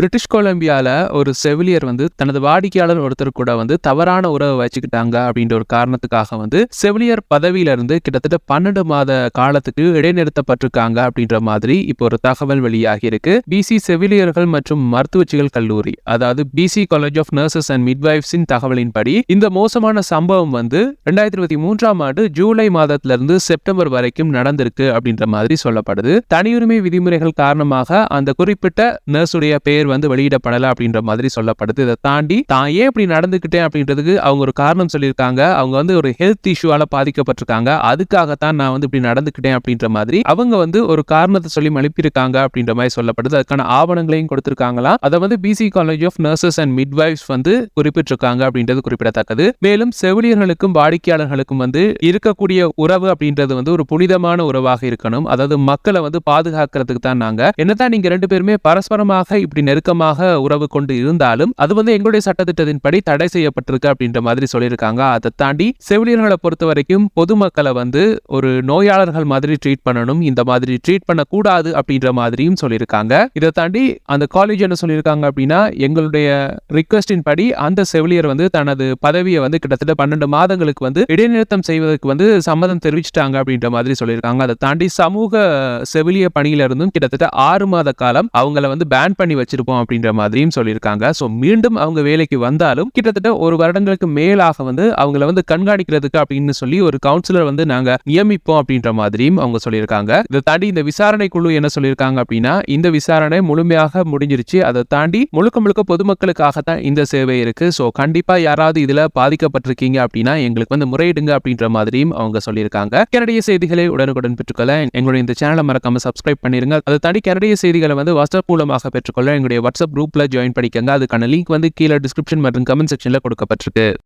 British கொலம்பியால ஒரு செவிலியர் வந்து தனது வாடிக்கையாளர் ஒருத்தர் கூட வந்து தவறான உறவை வச்சுக்கிட்டாங்க அப்படின்ற ஒரு காரணத்துக்காக வந்து செவிலியர் பதவியிலிருந்து கிட்டத்தட்ட பன்னெண்டு மாத காலத்துக்கு இடைநிறுத்தப்பட்டிருக்காங்க அப்படின்ற மாதிரி இப்போ ஒரு தகவல் வெளியாகி இருக்கு. பிசி செவிலியர்கள் மற்றும் மருத்துவச்சிகள் கல்லூரி அதாவது PC college of nurses and மிட்வைஃப்ஸின் தகவலின்படி இந்த மோசமான சம்பவம் வந்து ரெண்டாயிரத்தி இருபத்தி மூன்றாம் ஆண்டு ஜூலை மாதத்திலிருந்து செப்டம்பர் வரைக்கும் நடந்திருக்கு அப்படின்ற மாதிரி சொல்லப்படுது. தனியுரிமை விதிமுறைகள் காரணமாக அந்த குறிப்பிட்ட நர்ஸுடைய பெயர் வந்து வெளியிடப்படல அப்படின்ற மாதிரி சொல்லப்படுது. இதை தாண்டி தான் ஏன் இப்படி நடந்துக்கிட்டேன் அப்படின்றதுக்கு அவங்க ஒரு காரணம் சொல்லியிருக்காங்க. அவங்க வந்து ஒரு ஹெல்த் இஷ்யூவால பாதிக்கப்பட்டிருக்காங்க. அதுக்காகத்தான் நான் வந்து இப்படி நடந்துக்கிட்டேன் அப்படின்ற மாதிரி அவங்க வந்து ஒரு காரணத்தை சொல்லி மழுப்பியிருக்காங்க அப்படின்ற மாதிரி சொல்லப்படுது. அதுக்கான ஆவணங்களையும் கொடுத்திருக்காங்களா அதை வந்து PC college of nurses and midwives வந்து குறிப்பிட்டிருக்காங்க அப்படின்றது குறிப்பிடத்தக்கது. மேலும் செவிலியர்களுக்கும் வாடிக்கையாளர்களுக்கும் வந்து இருக்கக்கூடிய உறவு அப்படின்றது வந்து ஒரு புனிதமான உறவாக இருக்கணும். அதாவது மக்களை வந்து பாதுகாக்கிறதுக்கு தான் நாங்க என்னதான் நீங்க ரெண்டு பேருமே பரஸ்பரமாக இப்படி நெருக்கமாக உறவு கொண்டு இருந்தாலும் அது வந்து எங்களுடைய சட்டத்திட்டத்தின்படி தடை செய்யப்பட்டிருக்கு அப்படின்ற மாதிரி சொல்லியிருக்காங்க. அதை தாண்டி செவிலியர்களை பொறுத்த வரைக்கும் பொதுமக்களை வந்து ஒரு நோயாளர்கள் மாதிரி ட்ரீட் பண்ணணும் இந்த மாதிரி ட்ரீட் பண்ணக்கூடாது அப்படின்ற மாதிரியும் சொல்லியிருக்காங்க. இதை தாண்டி அந்த காலேஜ் என்ன சொல்லியிருக்காங்க அப்படின்னா எங்களுடைய ரிக்வஸ்டின் படி அந்த செவிலியர் வந்து தனது பதவியை வந்து கிட்டத்தட்ட பன்னெண்டு மாதங்களுக்கு வந்து இடைநிறுத்தம் செய்வதற்கு வந்து சம்மதம் தெரிவிச்சிட்டாங்க அப்படின்ற மாதிரி சொல்லியிருக்காங்க. அதை தாண்டி சமூக செவிலிய பணியிலிருந்தும் கிட்டத்தட்ட ஆறு மாத காலம் அவங்கள வந்து பேன் பண்ணி வச்சிருப்போம் அப்படின்ற மாதிரியும் சொல்லியிருக்காங்க. ஸோ மீண்டும் அவங்க வேலைக்கு வந்தாலும் கிட்டத்தட்ட ஒரு வருடங்களுக்கு மேலாக வந்து அவங்கள வந்து கண்காணிக்கிறதுக்கு அப்படின்னு சொல்லி ஒரு கவுன்சிலர் வந்து நாங்க நியமிப்போம் அப்படின்ற மாதிரியும் அவங்க சொல்லியிருக்காங்க. இதை தாண்டி இந்த விசாரணை குழு என்ன சொல்லியிருக்காங்க அப்படின்னா இந்த விசாரணை முழுமையாக முடிஞ்சிருச்சு. அதை தாண்டி முழுக்க முழுக்க பொதுமக்களுக்காக தான் இந்த சேவை இருக்கு. ஸோ கண்டிப்பா யாராவது இதுல பாதிக்கப்பட்டிருக்கீங்க அப்படின்னா எங்களுக்கு வந்து முறையிடுங்க அப்படின்ற மாதிரியும் அவங்க சொல்லியிருக்காங்க. கனடிய செய்திகளை உடனுக்குடன் பெற்றுக்கொள்ள எங்களுடைய இந்த சேனலை மறக்காம சப்ஸ்கிரைப் பண்ணிருங்க. அதை தாண்டி கனடிய செய்திகளை வந்து வாட்ஸ்அப் மூலமாக பெற்றுக்கொள்ள எங்களுடைய வாட்ஸ்அப் குரூப்பில் ஜாயின் பண்ணிக்கங்க. அதுக்கான லிங்க் வந்து கீழே டிஸ்கிரிப்ஷன் மற்றும் கமெண்ட் செக்ஷனில் கொடுக்கப்பட்டிருக்கு.